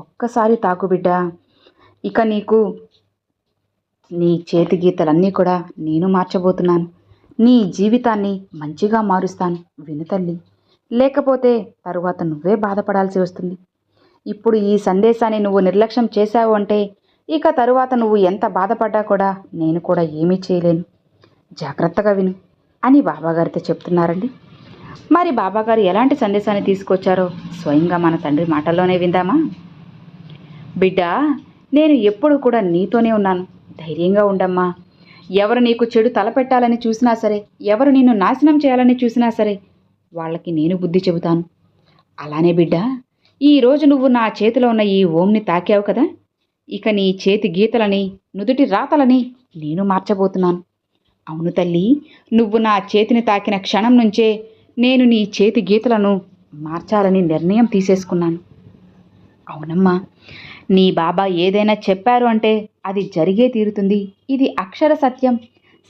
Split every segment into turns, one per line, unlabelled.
ఒక్కసారి తాకు బిడ్డ. ఇక నీకు నీ చేతి గీతలన్నీ కూడా నేను మార్చబోతున్నాను. నీ జీవితాన్ని మంచిగా మారుస్తాను వినుతల్లి లేకపోతే తరువాత నువ్వే బాధపడాల్సి వస్తుంది. ఇప్పుడు ఈ సందేశాన్ని నువ్వు నిర్లక్ష్యం చేశావు అంటే ఇక తరువాత నువ్వు ఎంత బాధపడ్డా కూడా నేను కూడా ఏమీ చేయలేను. జాగ్రత్తగా విను అని బాబాగారితో చెప్తున్నారండి. మరి బాబాగారు ఎలాంటి సందేశాన్ని తీసుకొచ్చారో స్వయంగా మన తండ్రి మాటల్లోనే విందామా? బిడ్డ నేను ఎప్పుడు కూడా నీతోనే ఉన్నాను. ధైర్యంగా ఉండమ్మా. ఎవరు నీకు చెడు తలపెట్టాలని చూసినా సరే ఎవరు నిన్ను నాశనం చేయాలని చూసినా సరే వాళ్ళకి నేను బుద్ధి చెబుతాను. అలానే బిడ్డ ఈరోజు నువ్వు నా చేతిలో ఉన్న ఈ ఓంని తాకావు కదా? ఇక నీ చేతి గీతలని నుదుటి రాతలని నేను మార్చబోతున్నాను. అవును తల్లి నువ్వు నా చేతిని తాకిన క్షణం నుంచే నేను నీ చేతి గీతలను మార్చాలని నిర్ణయం తీసేసుకున్నాను. అవునమ్మా. నీ బాబా ఏదైనా చెప్పారు అంటే అది జరిగే తీరుతుంది. ఇది అక్షర సత్యం.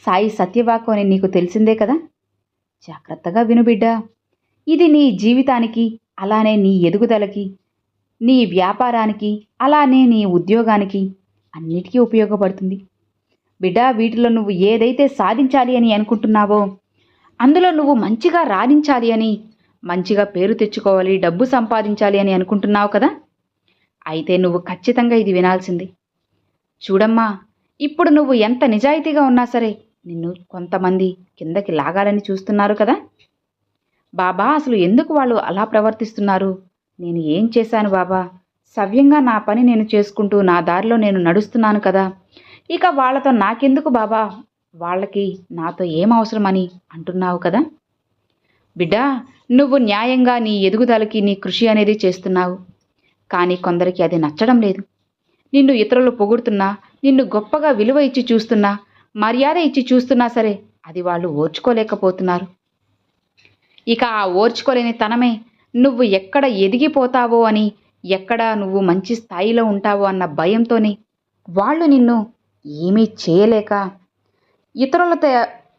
సాయి సత్యవాకు అని నీకు తెలిసిందే కదా? జాగ్రత్తగా విను బిడ్డ. ఇది నీ జీవితానికి అలానే నీ ఎదుగుదలకి నీ వ్యాపారానికి అలానే నీ ఉద్యోగానికి అన్నిటికీ ఉపయోగపడుతుంది. బిడ్డా వీటిలో నువ్వు ఏదైతే సాధించాలి అని అనుకుంటున్నావో అందులో నువ్వు మంచిగా రాణించాలి అని మంచిగా పేరు తెచ్చుకోవాలి డబ్బు సంపాదించాలి అని అనుకుంటున్నావు కదా? అయితే నువ్వు ఖచ్చితంగా ఇది వినాల్సింది. చూడమ్మా ఇప్పుడు నువ్వు ఎంత నిజాయితీగా ఉన్నా సరే నిన్ను కొంతమంది కిందకి లాగాలని చూస్తున్నారు కదా? బాబా అసలు ఎందుకు వాళ్ళు అలా ప్రవర్తిస్తున్నారు? నేను ఏం చేశాను బాబా? సవ్యంగా నా పని నేను చేసుకుంటూ నా దారిలో నేను నడుస్తున్నాను కదా. ఇక వాళ్ళతో నాకెందుకు బాబా? వాళ్ళకి నాతో ఏం అవసరమని అంటున్నావు కదా? బిడ్డా నువ్వు న్యాయంగా నీ ఎదుగుదలకి నీ కృషి అనేది చేస్తున్నావు. కానీ కొందరికి అది నచ్చడం లేదు. నిన్ను ఇతరులు పొగుడుతున్నా నిన్ను గొప్పగా విలువ ఇచ్చి చూస్తున్నా మర్యాద ఇచ్చి చూస్తున్నా సరే అది వాళ్ళు ఓర్చుకోలేకపోతున్నారు. ఇక ఆ ఓర్చుకోలేని తనమే నువ్వు ఎక్కడ ఎదిగిపోతావో అని ఎక్కడ నువ్వు మంచి స్థాయిలో ఉంటావో అన్న భయంతోనే వాళ్ళు నిన్ను ఏమీ చేయలేక ఇతరులతో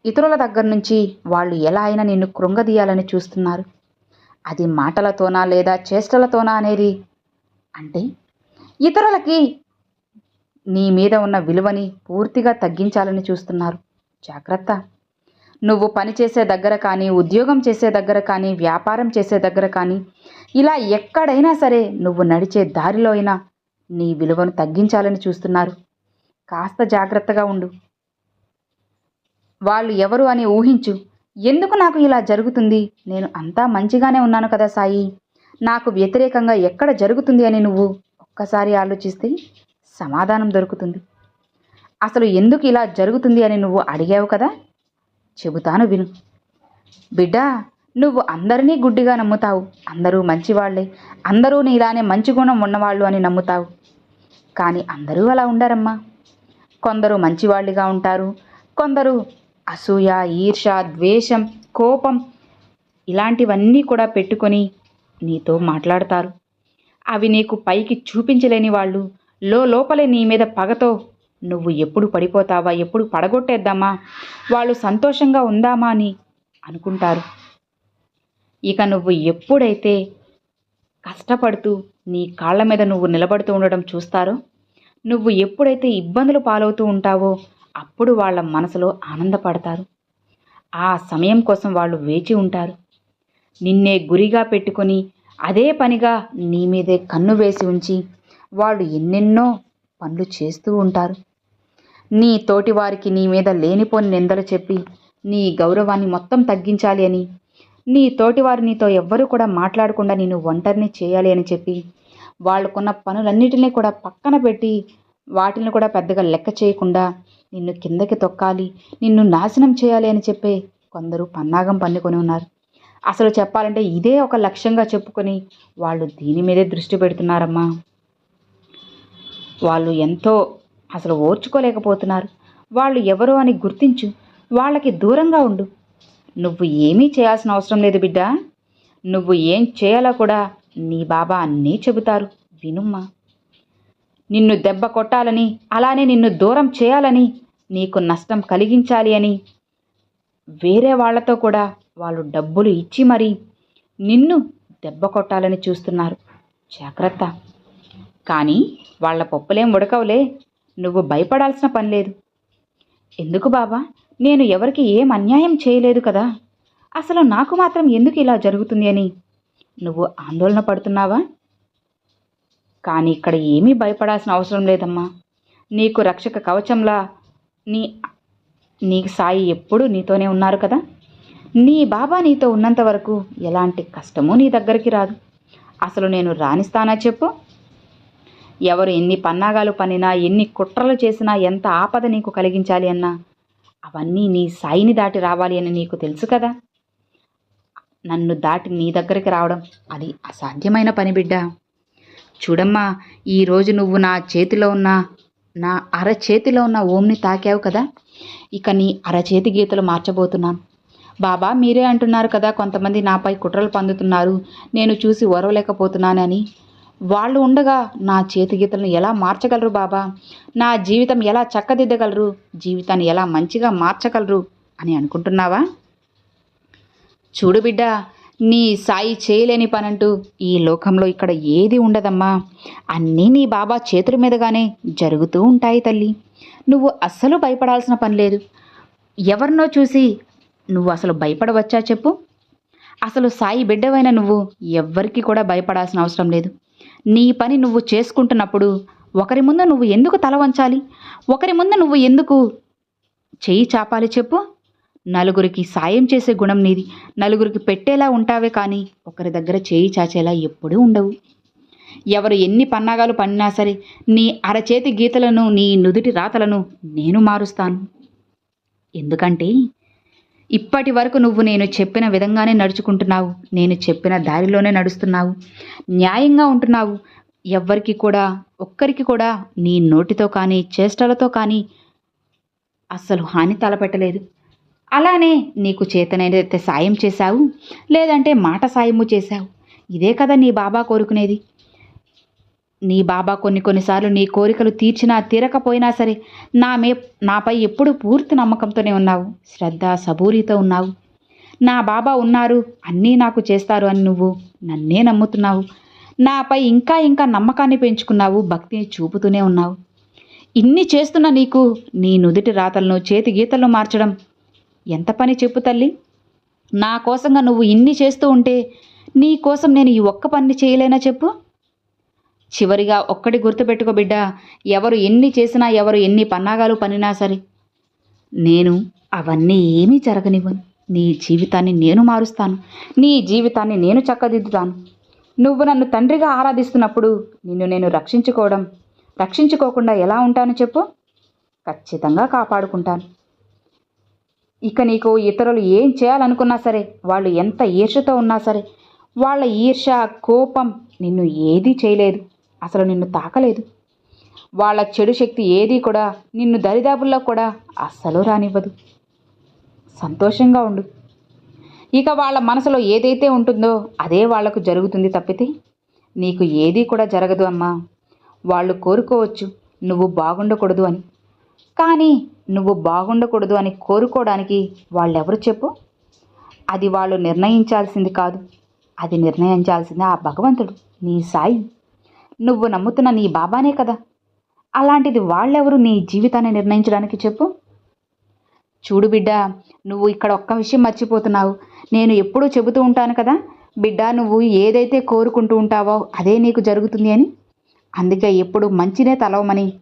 ఇతరుల దగ్గర నుంచి వాళ్ళు ఎలా అయినా నిన్ను కృంగదీయాలని చూస్తున్నారు. అది మాటలతోనా లేదా చేష్టలతోనా అనేది అంటే ఇతరులకి నీ మీద ఉన్న విలువని పూర్తిగా తగ్గించాలని చూస్తున్నారు. జాగ్రత్త. నువ్వు పనిచేసే దగ్గర కానీ ఉద్యోగం చేసే దగ్గర కానీ వ్యాపారం చేసే దగ్గర కానీ ఇలా ఎక్కడైనా సరే నువ్వు నడిచే దారిలో అయినా నీ విలువను తగ్గించాలని చూస్తున్నారు. కాస్త జాగ్రత్తగా ఉండు. వాళ్ళు ఎవరు అని ఊహించు. ఎందుకు నాకు ఇలా జరుగుతుంది? నేను అంతా మంచిగానే ఉన్నాను కదా సాయి. నాకు వ్యతిరేకంగా ఎక్కడ జరుగుతుంది అని నువ్వు ఒక్కసారి ఆలోచిస్తే సమాధానం దొరుకుతుంది. అసలు ఎందుకు ఇలా జరుగుతుంది అని నువ్వు అడిగావు కదా? చెబుతాను విను. బిడ్డ నువ్వు అందరినీ గుడ్డిగా నమ్ముతావు. అందరూ మంచివాళ్ళే. అందరూ నీలానే మంచి గుణం ఉన్నవాళ్ళు అని నమ్ముతావు. కానీ అందరూ అలా ఉండరమ్మా. కొందరు మంచివాళ్ళుగా ఉంటారు. కొందరు అసూయ ఈర్ష ద్వేషం కోపం ఇలాంటివన్నీ కూడా పెట్టుకొని నీతో మాట్లాడతారు. అవి నీకు పైకి చూపించలేని వాళ్ళు. లో లోపలే నీ మీద పగతో నువ్వు ఎప్పుడు పడిపోతావా? ఎప్పుడు పడగొట్టేద్దామా? వాళ్ళు సంతోషంగా ఉందామా అని అనుకుంటారు. ఇక నువ్వు ఎప్పుడైతే కష్టపడుతూ నీ కాళ్ళ మీద నువ్వు నిలబడుతూ ఉండడం చూస్తారో నువ్వు ఎప్పుడైతే ఇబ్బందులు పాలవుతూ ఉంటావో అప్పుడు వాళ్ళ మనసులో ఆనందపడతారు. ఆ సమయం కోసం వాళ్ళు వేచి ఉంటారు. నిన్నే గురిగా పెట్టుకొని అదే పనిగా నీ మీదే కన్ను వేసి ఉంచి వాళ్ళు ఎన్నెన్నో పనులు చేస్తూ ఉంటారు. నీ తోటి వారికి నీ మీద లేనిపోని నిందలు చెప్పి నీ గౌరవాన్ని మొత్తం తగ్గించాలి అని నీ తోటివారు నీతో ఎవ్వరూ కూడా మాట్లాడకుండా నేను ఒంటరిని చేయాలి అని చెప్పి వాళ్ళకున్న పనులన్నిటిని కూడా పక్కన పెట్టి వాటిని కూడా పెద్దగా లెక్క చేయకుండా నిన్ను కిందకి తొక్కాలి నిన్ను నాశనం చేయాలి అని చెప్పే కొందరు పన్నాగం పన్నుకొని ఉన్నారు. అసలు చెప్పాలంటే ఇదే ఒక లక్ష్యంగా చెప్పుకొని వాళ్ళు దీని మీదే దృష్టి పెడుతున్నారమ్మా. వాళ్ళు ఎంతో అసలు ఓర్చుకోలేకపోతున్నారు. వాళ్ళు ఎవరో అని గుర్తించు వాళ్ళకి దూరంగా ఉండు. నువ్వు ఏమీ చేయాల్సిన అవసరం లేదు బిడ్డ. నువ్వు ఏం చేయాలో కూడా నీ బాబా అన్నీ చెబుతారు. వినుమ్మా. నిన్ను దెబ్బ కొట్టాలని అలానే నిన్ను దూరం చేయాలని నీకు నష్టం కలిగించాలి అని వేరే వాళ్ళతో కూడా వాళ్ళు డబ్బులు ఇచ్చి మరీ నిన్ను దెబ్బ కొట్టాలని చూస్తున్నారు. జాగ్రత్త. కానీ వాళ్ళ పప్పులేం ఉడకవులే. నువ్వు భయపడాల్సిన పని లేదు. ఎందుకు బాబా? నేను ఎవరికి ఏం అన్యాయం చేయలేదు కదా. అసలు నాకు మాత్రం ఎందుకు ఇలా జరుగుతుంది అని. నువ్వు ఆందోళన పడుతున్నావా? కానీ ఇక్కడ ఏమీ భయపడాల్సిన అవసరం లేదమ్మా. నీకు రక్షక కవచంలా నీ నీకు సాయి ఎప్పుడూ నీతోనే ఉన్నారు కదా? నీ బాబా నీతో ఉన్నంత వరకు ఎలాంటి కష్టమూ నీ దగ్గరికి రాదు. అసలు నేను రాణిస్తానా చెప్పు? ఎవరు ఎన్ని పన్నాగాలు పనినా ఎన్ని కుట్రలు చేసినా ఎంత ఆపద నీకు కలిగించాలి అన్నా అవన్నీ నీ సాయిని దాటి రావాలి అని నీకు తెలుసు కదా? నన్ను దాటి నీ దగ్గరికి రావడం అది అసాధ్యమైన పని బిడ్డ. చూడమ్మా ఈరోజు నువ్వు నా చేతిలో ఉన్న నా అరచేతిలో ఉన్న ఓంని తాకావు కదా? ఇక నీ అరచేతి గీతలు మార్చబోతున్నాను బాబా మీరే అంటున్నారు కదా కొంతమంది నాపై కుట్రలు పొందుతున్నారు. నేను చూసి ఓరవలేకపోతున్నానని. వాళ్ళు ఉండగా నా చేతి గీతలను ఎలా మార్చగలరు బాబా? నా జీవితం ఎలా చక్కదిద్దగలరు? జీవితాన్ని ఎలా మంచిగా మార్చగలరు? అని అనుకుంటున్నావా? చూడు బిడ్డ నీ సాయి చేయలేని పనంటూ ఈ లోకంలో ఇక్కడ ఏది ఉండదమ్మా? అన్నీ నీ బాబా చేతుల మీదగానే జరుగుతూ ఉంటాయి తల్లి. నువ్వు అస్సలు భయపడాల్సిన పని లేదు. ఎవరినో చూసి నువ్వు అసలు భయపడవచ్చా చెప్పు? అసలు సాయి బిడ్డవైన నువ్వు ఎవ్వరికి కూడా భయపడాల్సిన అవసరం లేదు. నీ పని నువ్వు చేసుకుంటున్నప్పుడు ఒకరి ముందు నువ్వు ఎందుకు తల వంచాలి? ఒకరి ముందు నువ్వు ఎందుకు చెయ్యి చాపాలి చెప్పు? నలుగురికి సాయం చేసే గుణం నీది. నలుగురికి పెట్టేలా ఉంటావే కానీ ఒకరి దగ్గర చేయి చాచేలా ఎప్పుడూ ఉండవు. ఎవరు ఎన్ని పన్నాగాలు పన్నినా సరే నీ అరచేతి గీతలను నీ నుదుటి రాతలను నేను మారుస్తాను. ఎందుకంటే ఇప్పటి వరకు నువ్వు నేను చెప్పిన విధంగానే నడుచుకుంటున్నావు. నేను చెప్పిన దారిలోనే నడుస్తున్నావు. న్యాయంగా ఉంటున్నావు. ఎవ్వరికి కూడా ఒక్కరికి కూడా నీ నోటితో కానీ చేష్టలతో కానీ అస్సలు హాని తలపెట్టలేదు. అలానే నీకు చేతనైతే సాయం చేశావు లేదంటే మాట సాయము చేశావు. ఇదే కదా నీ బాబా కోరుకునేది. నీ బాబా కొన్ని కొన్నిసార్లు నీ కోరికలు తీర్చినా తీరకపోయినా సరే నా మే నాపై ఎప్పుడు పూర్తి నమ్మకంతోనే ఉన్నావు. శ్రద్ధ సబూరితో ఉన్నావు. నా బాబా ఉన్నారు అన్నీ నాకు చేస్తారు అని నువ్వు నన్నే నమ్ముతున్నావు. నాపై ఇంకా ఇంకా నమ్మకాన్ని పెంచుకున్నావు భక్తిని చూపుతూనే ఉన్నావు. ఇన్ని చేస్తున్న నీకు నీ నుదుటి రాతలను చేతి గీతలను మార్చడం ఎంత పని చెప్పు తల్లి. నా కోసంగా నువ్వు ఇన్ని చేస్తూ ఉంటే నీ కోసం నేను ఈ ఒక్క పని చేయలేనా చెప్పు. చివరిగా ఒక్కటి గుర్తుపెట్టుకో బిడ్డ ఎవరు ఎన్ని చేసినా ఎవరు ఎన్ని పన్నాగాలు పనినా సరే నేను అవన్నీ ఏమీ జరగనివ్వను. నీ జీవితాన్ని నేను మారుస్తాను. నీ జీవితాన్ని నేను చక్కదిద్దుతాను. నువ్వు నన్ను తండ్రిగా ఆరాధిస్తున్నప్పుడు నిన్ను నేను రక్షించుకోవడం రక్షించుకోకుండా ఎలా ఉంటాను చెప్పు? ఖచ్చితంగా కాపాడుకుంటాను. ఇక నీకు ఇతరులు ఏం చేయాలనుకున్నా సరే వాళ్ళు ఎంత ఈర్షతో ఉన్నా సరే వాళ్ళ ఈర్ష కోపం నిన్ను ఏదీ చేయలేదు. అసలు నిన్ను తాకలేదు. వాళ్ళ చెడు శక్తి ఏదీ కూడా నిన్ను దరిదాపుల్లో కూడా అస్సలు రానివ్వదు. సంతోషంగా ఉండు. ఇక వాళ్ళ మనసులో ఏదైతే ఉంటుందో అదే వాళ్ళకు జరుగుతుంది తప్పితే నీకు ఏదీ కూడా జరగదు అమ్మా. వాళ్ళు కోరుకోవచ్చు నువ్వు బాగుండకూడదు అని. కానీ నువ్వు బాగుండకూడదు అని కోరుకోవడానికి వాళ్ళెవరు చెప్పు? అది వాళ్ళు నిర్ణయించాల్సింది కాదు. అది నిర్ణయించాల్సింది ఆ భగవంతుడు నీ సాయి. నువ్వు నమ్ముతున్న నీ బాబానే కదా. అలాంటిది వాళ్ళెవరు నీ జీవితాన్ని నిర్ణయించడానికి చెప్పు? చూడు బిడ్డ నువ్వు ఇక్కడ ఒక్క విషయం మర్చిపోతున్నావు. నేను ఎప్పుడూ చెబుతూ ఉంటాను కదా బిడ్డ నువ్వు ఏదైతే కోరుకుంటూ ఉంటావో అదే నీకు జరుగుతుంది అని. అందుకే ఎప్పుడు మంచినే తలవమని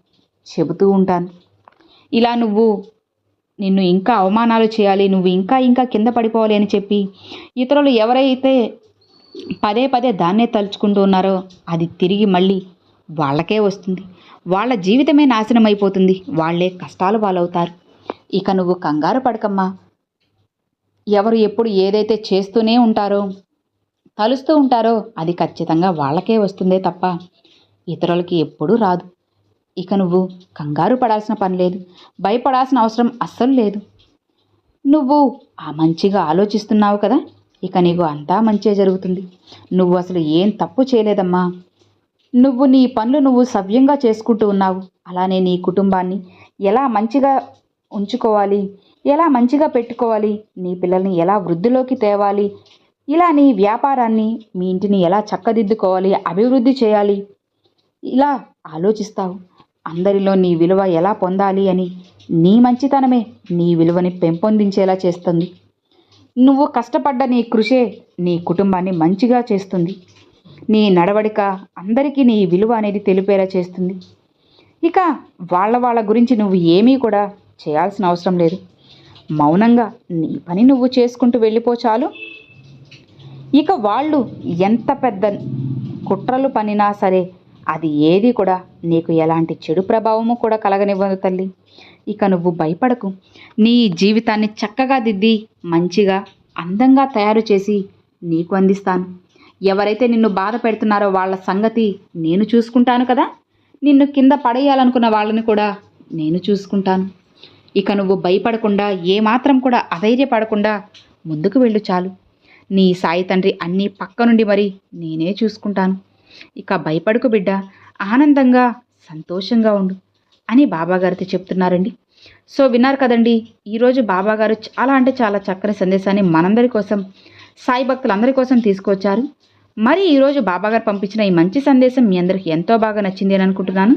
చెబుతూ ఉంటాను. ఇలా నువ్వు నిన్ను ఇంకా అవమానాలు చేయాలి నువ్వు ఇంకా ఇంకా కింద పడిపోవాలి అని చెప్పి ఇతరులు ఎవరైతే పదే పదే దాన్నే తలుచుకుంటూ ఉన్నారో అది తిరిగి మళ్ళీ వాళ్ళకే వస్తుంది. వాళ్ళ జీవితమే నాశనం అయిపోతుంది. వాళ్ళే కష్టాలు పాలవుతారు. ఇక నువ్వు కంగారు పడకమ్మా. ఎవరు ఎప్పుడు ఏదైతే చేస్తూనే ఉంటారో తలుస్తూ ఉంటారో అది ఖచ్చితంగా వాళ్ళకే వస్తుందే తప్ప ఇతరులకి ఎప్పుడూ రాదు. ఇక నువ్వు కంగారు పడాల్సిన పని లేదు. భయపడాల్సిన అవసరం అస్సలు లేదు. నువ్వు ఆ మంచిగా ఆలోచిస్తున్నావు కదా? ఇక నీకు అంతా మంచే జరుగుతుంది. నువ్వు అసలు ఏం తప్పు చేయలేదమ్మా. నువ్వు నీ పనులు నువ్వు సవ్యంగా చేసుకుంటూ ఉన్నావు. అలానే నీ కుటుంబాన్ని ఎలా మంచిగా ఉంచుకోవాలి? ఎలా మంచిగా పెట్టుకోవాలి? నీ పిల్లల్ని ఎలా వృద్ధిలోకి తేవాలి? ఇలా నీ వ్యాపారాన్ని మీ ఇంటిని ఎలా చక్కదిద్దుకోవాలి? అభివృద్ధి చేయాలి? ఇలా ఆలోచిస్తావు. అందరిలో నీ విలువ ఎలా పొందాలి అని నీ మంచితనమే నీ విలువని పెంపొందించేలా చేస్తుంది. నువ్వు కష్టపడ్డ నీ కృషే నీ కుటుంబాన్ని మంచిగా చేస్తుంది. నీ నడవడిక అందరికీ నీ విలువ అనేది తెలిపేలా చేస్తుంది. ఇక వాళ్ళ వాళ్ళ గురించి నువ్వు ఏమీ కూడా చేయాల్సిన అవసరం లేదు. మౌనంగా నీ పని నువ్వు చేసుకుంటూ వెళ్ళిపో చాలు. ఇక వాళ్ళు ఎంత పెద్ద కుట్రలు పనినా సరే అది ఏది కూడా నీకు ఎలాంటి చెడు ప్రభావము కూడా కలగనివ్వదు తల్లి. ఇక నువ్వు భయపడకు. నీ జీవితాన్ని చక్కగా దిద్ది మంచిగా అందంగా తయారు చేసి నీకు అందిస్తాను. ఎవరైతే నిన్ను బాధ పెడుతున్నారో వాళ్ళ సంగతి నేను చూసుకుంటాను కదా? నిన్ను కింద పడేయాలనుకున్న వాళ్ళని కూడా నేను చూసుకుంటాను. ఇక నువ్వు భయపడకుండా ఏమాత్రం కూడా అధైర్యపడకుండా ముందుకు వెళ్ళు చాలు. నీ సాయి తండ్రి అన్నీ పక్క నుండి మరి నేనే చూసుకుంటాను. ఇక భయపడకు బిడ్డ ఆనందంగా సంతోషంగా ఉండు అని బాబాగారితో చెప్తున్నారండి. సో విన్నారు కదండి ఈరోజు బాబాగారు చాలా అంటే చాలా చక్కని సందేశాన్ని మనందరి కోసం సాయి భక్తులందరి కోసం తీసుకొచ్చారు. మరి ఈరోజు బాబాగారు పంపించిన ఈ మంచి సందేశం మీ అందరికి ఎంతో బాగా నచ్చింది అని అనుకుంటున్నాను.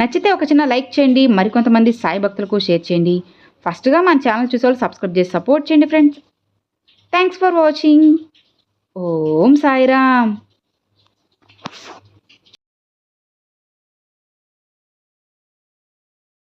నచ్చితే ఒక చిన్న లైక్ చేయండి మరికొంతమంది సాయి భక్తులకు షేర్ చేయండి. ఫస్ట్గా మన ఛానల్ చూసేవాళ్ళు సబ్స్క్రైబ్ చేసి సపోర్ట్ చేయండి friends. Thanks for watching. Om Sairam.